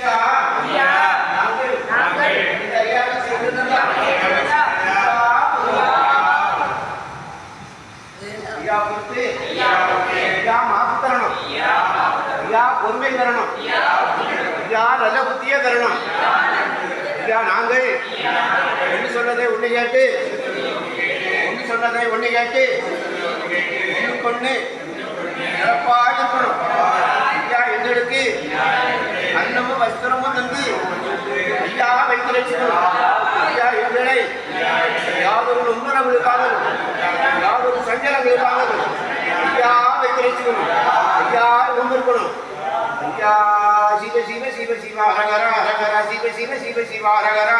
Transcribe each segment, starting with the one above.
Yeah. ஒன்று சொன்னதை ஒன்று கேட்டு. ஒன்று சொன்னதை ஒன்று கேட்டு. ஒன்றுக்கு ஒன்று சிறப்பாக இருக்கணும் ஐயா எங்களுக்கு அன்னமும் வஸ்திரமும் தந்து ஐயா வைத்து வச்சுக்கணும் ஐயா எங்களை யாதொரு உண்மரங்களுக்காக யாதொரு சஞ்சலங்களுக்காக ஐயா வைத்து வச்சுக்கணும் ஐயா உண்மிருக்கணும் ஐயா சிவ சிவ சிவ சிவா ஹரகரா ஹரகரா சிவ சிவ சிவ சிவா ஹரகரா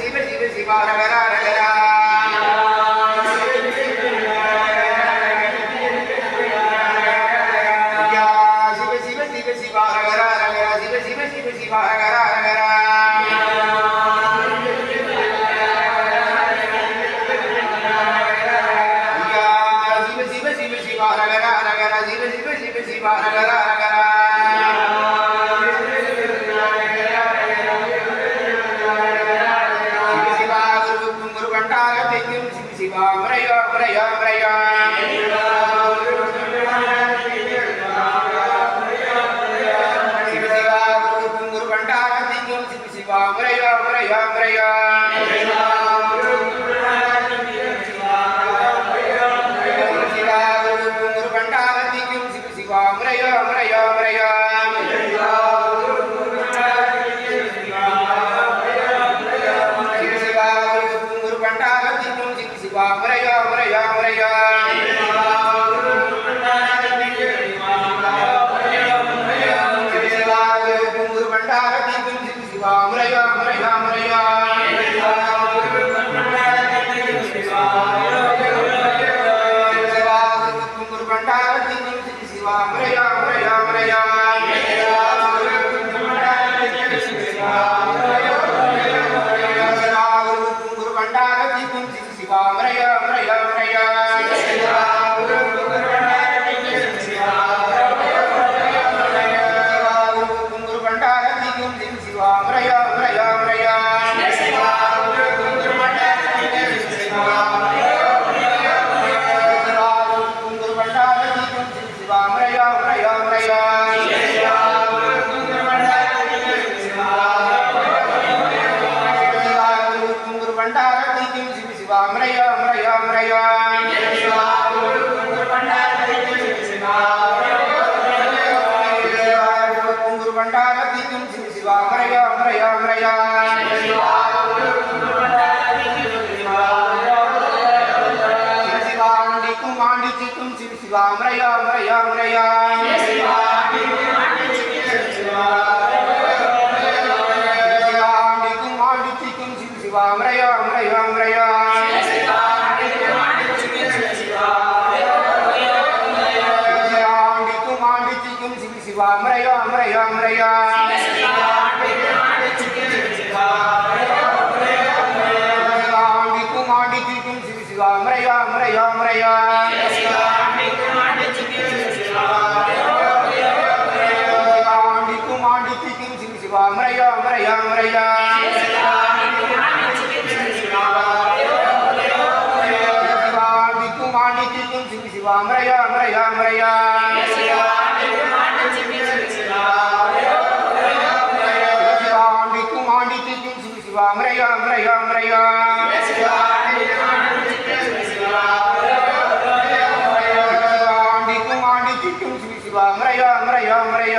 சிவ சிவ சிவாரகராரகரா Bye. నిత్యం శివ శివ అమరయ అమరయ అమరయ ఆండికు ఆండి తిట్టు శివ శివ అమరయ అమరయ అమరయ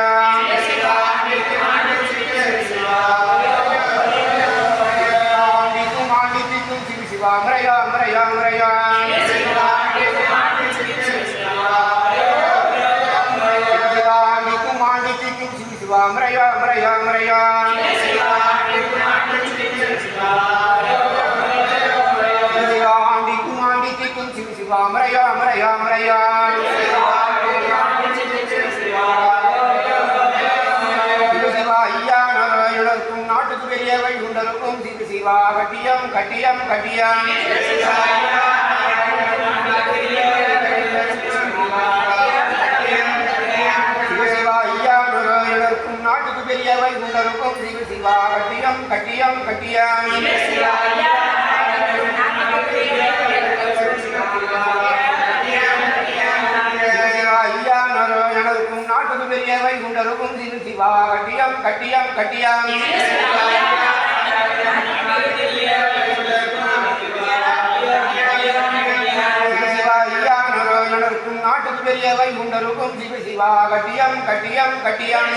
ఆండికు ఆండి తిట్టు శివ శివ అమరయ అమరయ అమరయ ఆండికు ఆండి తిట్టు శివ శివ అమరయ అమరయ అమరయ கட்டியம் கட்டியம் கட்டியம். சிவசிவா நாட்டுக்கு பெரியவை உண்டருக்கும் சிவ சிவா கட்டியம் கட்டியம் கட்டியம். உண்டருக்கும் சிவ சிவா கட்டியம் கட்டியம். கட்டியம் நாட்டுக்கு பெரியவை உண்டருக்கும் சிவ சிவா கட்டியம் கட்டியம். கட்டியம்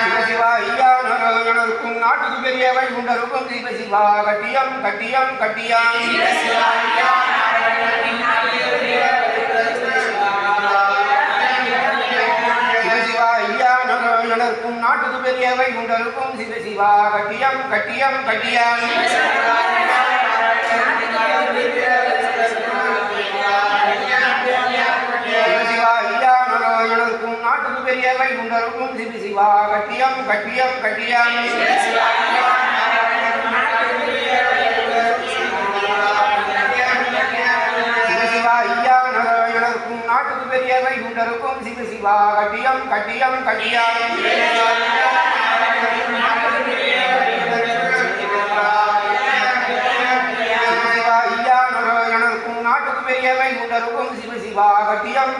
சிவசிவா ஐயா நாராயணருக்கும் நாட்டுக்கு பெரியவை உண்டருக்கும் சிவ சிவா கட்டியம் கட்டியம் கட்டியம். சிவசிவா நாட்டுக்கு பெரியவை உண்டருக்கும் சிவ சிவா கட்டியம் கட்டியம். கட்டியம் சிவசிவா நாட்டுக்கு பெரியவை உண்டருக்கும் சிவ சிவா கட்டியம் கட்டியம் கட்டியம் சிவசிவா ஐயா நாராயணருக்கும் நாட்டுக்கு பெரியவை உண்டருக்கும் சிவ சிவா கட்டியம். கட்டியம் கட்டியம் கட்டியம்.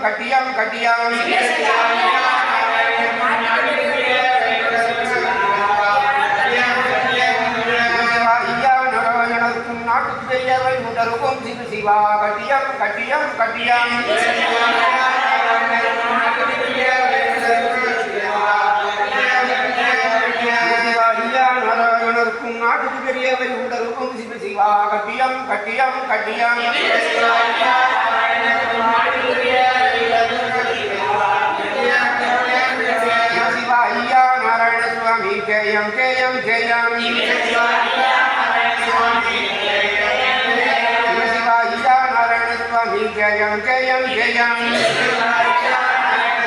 கட்டியம் கட்டியம் நாட்டுக்கு பெரியவை உண்டருக்கும் சிவ சிவா கட்டியம் கட்டியம் கட்டியம். கட்டியம் கட்டியம் கட்டியம் சிவசிவா ஐயா நாராயண சுவாமி ஜெயம் ஜெயம் ஜெயம் சிவசிவா ஐயா நாராயண சுவாமி ஜெயம் ஜெயம் ஜெயம் சிவசிவா ஐயா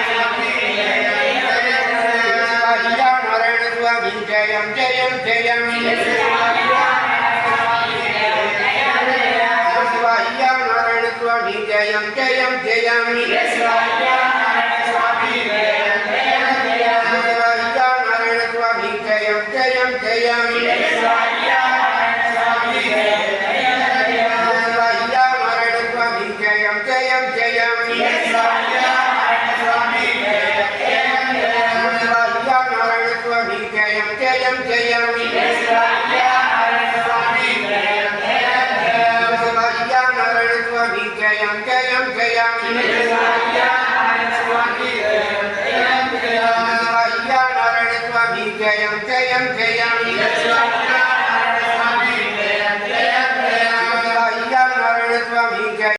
நாராயண சுவாமி ஜெயம் ஜெயம் ஜெயம் జయం జయం. జయం జయం. జయం జయం.